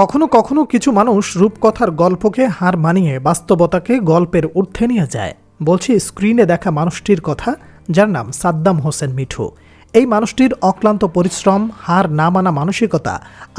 কখনো কখনো কিছু মানুষ রূপকথার গল্পকে হার মানিয়ে বাস্তবতাকে গল্পের ঊর্ধ্বে নিয়ে যায়। বলছি স্ক্রিনে দেখা মানুষটির কথা, যার নাম সাদ্দাম হোসেন মিঠু। এই মানুষটির অক্লান্ত পরিশ্রম, হার না মানা মানসিকতা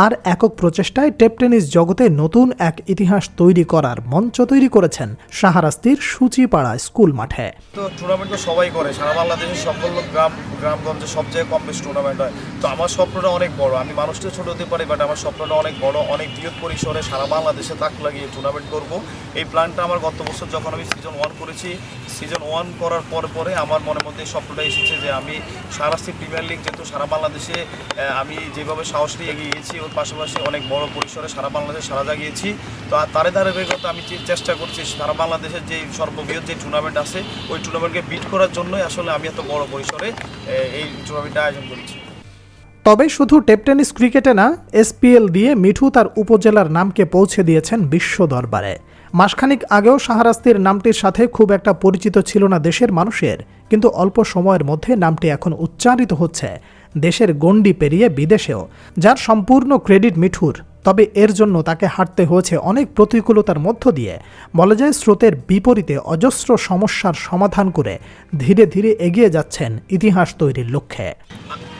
আর একক প্রচেষ্টায় টেপ টেনিস জগতে নতুন এক ইতিহাস তৈরি করার মঞ্চ তৈরি করেছেন শাহরাস্তির সূচিপাড়া স্কুল মাঠে। তো টুর্নামেন্ট তো সবাই করে, সারা বাংলাদেশের সকল গ্রাম গ্রামগঞ্জে সব জায়গায় কম বেশি টুর্নামেন্ট হয়। তো আমার স্বপ্নটা অনেক বড়। আমি মানুষটা ছোট হতে পারি বাট আমার স্বপ্নটা অনেক বড়, অনেক বৃহৎ পরিসরে সারা বাংলাদেশে তাক লাগিয়ে টুর্নামেন্ট করব। এই প্ল্যানটা আমার গত বছর যখন আমি সিজন ওয়ান করেছি সিজন ওয়ান করার পরে পরে আমার মনের মধ্যে স্বপ্নটা এসেছে যে আমি সারাস্তি প্রিমিয়ার লিগ যেহেতু সারা বাংলাদেশে আমি যেভাবে সাহস নিয়ে এগিয়ে গেছি ওর পাশাপাশি অনেক বড় পরিসরে সারা বাংলাদেশে সারা জাগিয়েছি তো তারে ধারাবাহিকতা আমি চেষ্টা করছি, সারা বাংলাদেশের যে সর্ববৃহৎ যে টুর্নামেন্ট আছে, ওই টুর্নামেন্টকে বিট করার জন্যই আসলে আমি এত বড় পরিসরে এই টুর্নামেন্টটা আয়োজন করেছি। তবে শুধু টেপটেনিস ক্রিকেটে না, এসপিএল দিয়ে মিঠু তার উপজেলার নামকে পৌঁছে দিয়েছেন বিশ্ব দরবারে। মাসখানিক আগেও শাহরাস্তির নামটির সাথে খুব একটা পরিচিত ছিল না দেশের মানুষের, কিন্তু অল্প সময়ের মধ্যে নামটি এখন উচ্চারিত হচ্ছে। দেশের গণ্ডি পেরিয়ে বিদেশেও, যার সম্পূর্ণ ক্রেডিট মিঠুর। তবে এর জন্য তাকে হাঁটতে হয়েছে অনেক প্রতিকূলতার মধ্য দিয়ে। বলা যায় স্রোতের বিপরীতে অজস্র সমস্যার সমাধান করে ধীরে ধীরে এগিয়ে যাচ্ছেন ইতিহাস তৈরির লক্ষ্যে।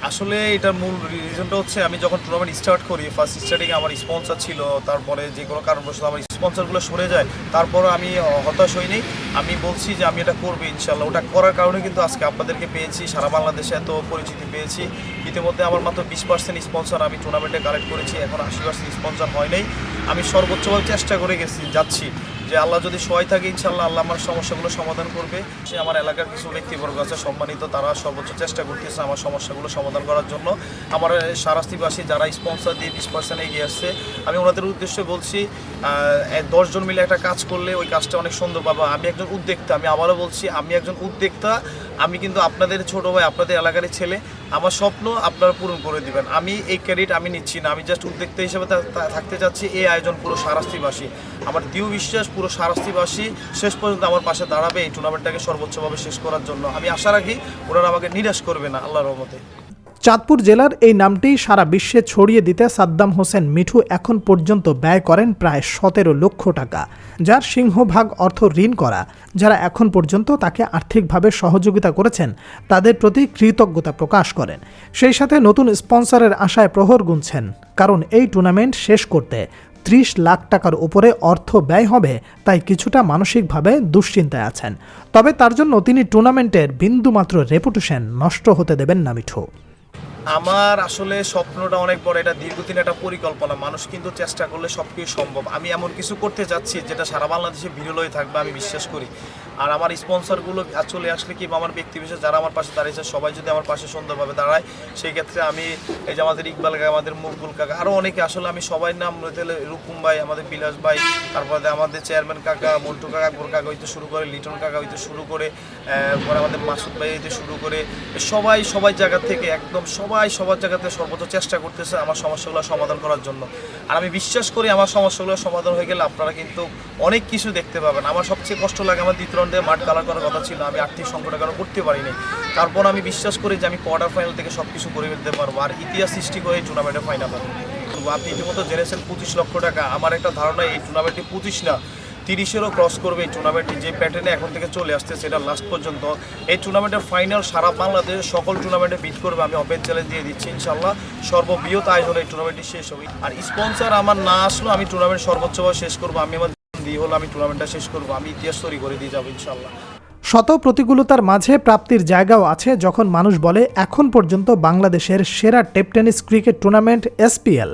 আসলে এটার মূল রিজনটা হচ্ছে আমি যখন টুর্নামেন্ট স্টার্ট করি ফার্স্ট স্টার্টিং আমার স্পন্সর ছিল, তারপরে যে কোনো কারণবশত আমার স্পন্সরগুলো সরে যায়, তারপর আমি হতাশ হইনি। আমি বলছি যে আমি এটা করব ইনশাল্লাহ ওটা করার কারণে কিন্তু আজকে আপনাদেরকে পেয়েছি, সারা বাংলাদেশে এত পরিচিতি পেয়েছি। ইতিমধ্যে আমার মাত্র বিশ পার্সেন্ট স্পন্সর আমি টুর্নামেন্টে কালেক্ট করেছি, এখন আশি পার্সেন্ট স্পন্সর হয় নাই। আমি সর্বোচ্চভাবে চেষ্টা করে গেছি, যাচ্ছি। যে আল্লাহ যদি সহায় থাকে ইনশাল্লাহ আল্লাহ আমার সমস্যাগুলো সমাধান করবে। সে আমার এলাকার কিছু ব্যক্তিবর্গ আছে, সম্মানিত, তারা সর্বোচ্চ চেষ্টা করতেছে আমার সমস্যাগুলো সমাধান করার জন্য। আমার সারাস্তিবাসী যারা স্পন্সর দিয়ে বিশ পার্সেন্ট এগিয়ে আসছে, আমি ওনাদের উদ্দেশ্যে বলছি দশজন মিলে একটা কাজ করলে ওই কাজটা অনেক সুন্দর পাবো। আমি একজন উদ্যোক্তা, আমি আবারও বলছি, আমি একজন উদ্যোক্তা, আমি কিন্তু আপনাদের ছোট ভাই, আপনাদের এলাকারই ছেলে আমার স্বপ্ন আপনারা পূরণ করে দিবেন। আমি এই ক্রেডিট আমি নিচ্ছি না। আমি জাস্ট উদ্যোক্তা হিসেবে থাকতে চাচ্ছি এই আয়োজন পুরো সারাস্তিবাসী আমার দৃঢ় বিশ্বাস পুরো সারাস্তিবাসী শেষ পর্যন্ত আমার পাশে দাঁড়াবে এই টুর্নামেন্টটাকে সর্বোচ্চভাবে শেষ করার জন্য। আমি আশা রাখি ওনারা আমাকে নিরাশ করবে না, আল্লাহর রহমতে। চাঁদপুর জেলার এই নামটি সারা বিশ্বে ছড়িয়ে দিতে সাদ্দাম হোসেন মিঠু এখন পর্যন্ত ব্যয় করেন প্রায় সতেরো লক্ষ টাকা, যার সিংহভাগ অর্থ ঋণ করা। যারা এখন পর্যন্ত তাকে আর্থিকভাবে সহযোগিতা করেছেন, তাদের প্রতি কৃতজ্ঞতা প্রকাশ করেন। সেই সাথে নতুন স্পন্সরের আশায় প্রহর গুনছেন, কারণ এই টুর্নামেন্ট শেষ করতে ত্রিশ লাখ টাকার উপরে অর্থ ব্যয় হবে তাই কিছুটা মানসিকভাবে দুশ্চিন্তায় আছেন। তবে তার জন্য তিনি টুর্নামেন্টের বিন্দুমাত্র রেপুটেশন নষ্ট হতে দেবেন না মিঠু। আমার আসলে স্বপ্নটা অনেক বড়, এটা দীর্ঘদিন একটা পরিকল্পনা। মানুষ কিন্তু চেষ্টা করলে সব কিছু সম্ভব। আমি এমন কিছু করতে যাচ্ছি যেটা সারা বাংলাদেশে বিরল হয়ে থাকবে, আমি বিশ্বাস করি। আর আমার স্পন্সরগুলো চলে আসলে কি, আমার ব্যক্তি বিশেষ যারা আমার পাশে দাঁড়িয়েছে, সবাই যদি আমার পাশে সুন্দরভাবে দাঁড়ায় সেই ক্ষেত্রে আমি এই যে আমাদের ইকবাল কাকা, আমাদের মকবুল কাকা আরও অনেকে আসলে আমি সবাই নাম নিতে হলে রূপম ভাই, আমাদের বিলাস ভাই, তারপরে আমাদের চেয়ারম্যান কাকা, মন্টু কাকা, আকবর কাকা হইতে শুরু করে, লিটন কাকা হইতে শুরু করে পরে আমাদের মাসুদ ভাই হইতে শুরু করে, সবাই সবাই জায়গা থেকে একদম সবাই সবার জায়গাতে সর্বোচ্চ চেষ্টা করতেছে আমার সমস্যাগুলো সমাধান করার জন্য। আর আমি বিশ্বাস করি আমার সমস্যাগুলো সমাধান হয়ে গেলে আপনারা কিন্তু অনেক কিছু দেখতে পাবেন। আমার সবচেয়ে কষ্ট লাগে আমার দ্বিতীয় রাউন্ডে মাঠ কালার করার কথা ছিল, আমি আর্থিক সংকটের কারণে করতে পারিনি। তারপর আমি বিশ্বাস করি যে আমি কোয়ার্টার ফাইনাল থেকে সব কিছু করে ফেলতে পারব। আর ইতিহাস সৃষ্টি করে এই টুর্নামেন্টে ফাইনাল আপনি ইতিমধ্যে জেনেছেন পঁচিশ লক্ষ টাকা। আমার একটা ধারণা, এই টুর্নামেন্টটি পঁচিশ না, তিরিশেরও ক্রস করবে এই টুর্নামেন্টটি যে প্যাটার্নে এখন থেকে চলে আসছে, সেটা লাস্ট পর্যন্ত। এই টুর্নামেন্টের ফাইনাল সারা বাংলাদেশের সকল টুর্নামেন্টে বিট করবে, আমি ওপেন চ্যালেঞ্জ দিয়ে দিচ্ছি ইনশাল্লাহ সর্ববৃহৎ আয়োজনে এই টুর্নামেন্টটি শেষ হবে। আর স্পন্সর আমার না আসলেও আমি টুর্নামেন্ট সর্বোচ্চভাবে শেষ করব। আমি আমার দিয়ে হলো আমি টুর্নামেন্টটা শেষ করব, আমি ইতিহাস তৈরি করে দিয়ে যাব ইনশাল্লাহ। শত প্রতিকূলতার মাঝে প্রাপ্তির জায়গাও আছে যখন মানুষ বলে, এখন পর্যন্ত বাংলাদেশের সেরা tape tennis cricket tournament SPL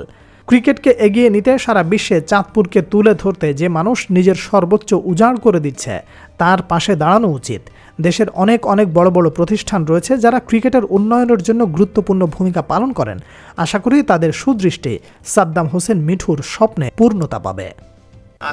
ক্রিকেটকে এগিয়ে নিতে সারা বিশ্বে চাঁদপুরকে তুলে ধরতে যে মানুষ নিজের সর্বোচ্চ উজাড় করে দিচ্ছে, তার পাশে দাঁড়ানো উচিত। দেশের অনেক অনেক বড় বড় প্রতিষ্ঠান রয়েছে যারা ক্রিকেটের উন্নয়নের জন্য গুরুত্বপূর্ণ ভূমিকা পালন করেন। আশা করি তাদের সুদৃষ্টি সাদ্দাম হোসেন মিঠুর স্বপ্নে পূর্ণতা পাবে।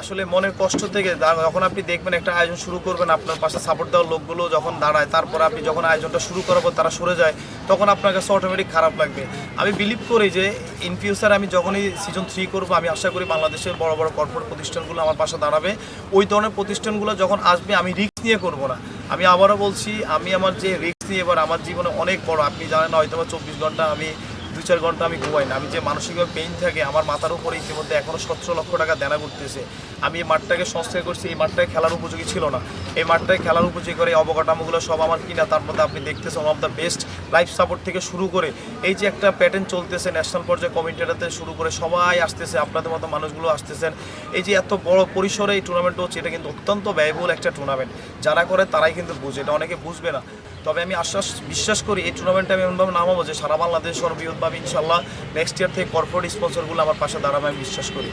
আসলে মনের কষ্ট থেকে যখন আপনি দেখবেন একটা আয়োজন শুরু করবেন, আপনার পাশে সাপোর্ট দেওয়ার লোকগুলো যখন দাঁড়ায়, তারপর আপনি যখন আয়োজনটা শুরু পর তারা সরে যায়, তখন আপনার কাছে অটোমেটিক খারাপ লাগবে। আমি বিলিভ করি যে ইন ফিউচার আমি যখনই সিজন থ্রি করব, আমি আশা করি বাংলাদেশের বড় বড় কর্পোরেট প্রতিষ্ঠানগুলো আমার পাশে দাঁড়াবে। ওই ধরনের প্রতিষ্ঠানগুলো যখন আসবে, আমি রিস্ক নিয়ে করব না। আমি আবারও বলছি, আমি আমার যে রিস্ক নিয়ে, এবার আমার জীবনে অনেক বড়, আপনি জানেন হয়তো বা চব্বিশ ঘণ্টা আমি দুই চার ঘণ্টা আমি ঘুমাই না। আমি যে মানসিকভাবে পেইন থাকে, আমার মাথার উপরে ইতিমধ্যে এখনও সতেরো লক্ষ টাকা দেনা করতেছে আমি এই মাঠটাকে সংস্কার করছি, এই মাঠটায় খেলার উপযোগী ছিল না। এই মাঠটায় খেলার উপযোগী করে অবকাঠামোগুলো সব আমার কিনা তার মধ্যে আপনি দেখতেছেন of the best life support থেকে শুরু করে এই যে একটা প্যাটার্ন চলতেছে ন্যাশনাল পর্যায়ে কমিটিটাতে শুরু করে সবাই আসতেছে, আপনাদের মতো মানুষগুলো আসতেছেন। এই যে এত বড় পরিসরে এই টুর্নামেন্ট হচ্ছে, এটা কিন্তু অত্যন্ত ব্যয়বহুল একটা টুর্নামেন্ট যারা করে তারাই কিন্তু বুঝে, এটা অনেকে বুঝবে না। তবে আমি আশ্বাস, বিশ্বাস করি এই টুর্নামেন্টে আমি এমনভাবে নামাবো যে সারা বাংলাদেশ সর্ববৃহৎভাবে ইনশাল্লাহ নেক্সট ইয়ার থেকে কর্পোরেট স্পন্সরগুলো আমার পাশে দাঁড়াবে, আমি বিশ্বাস করি।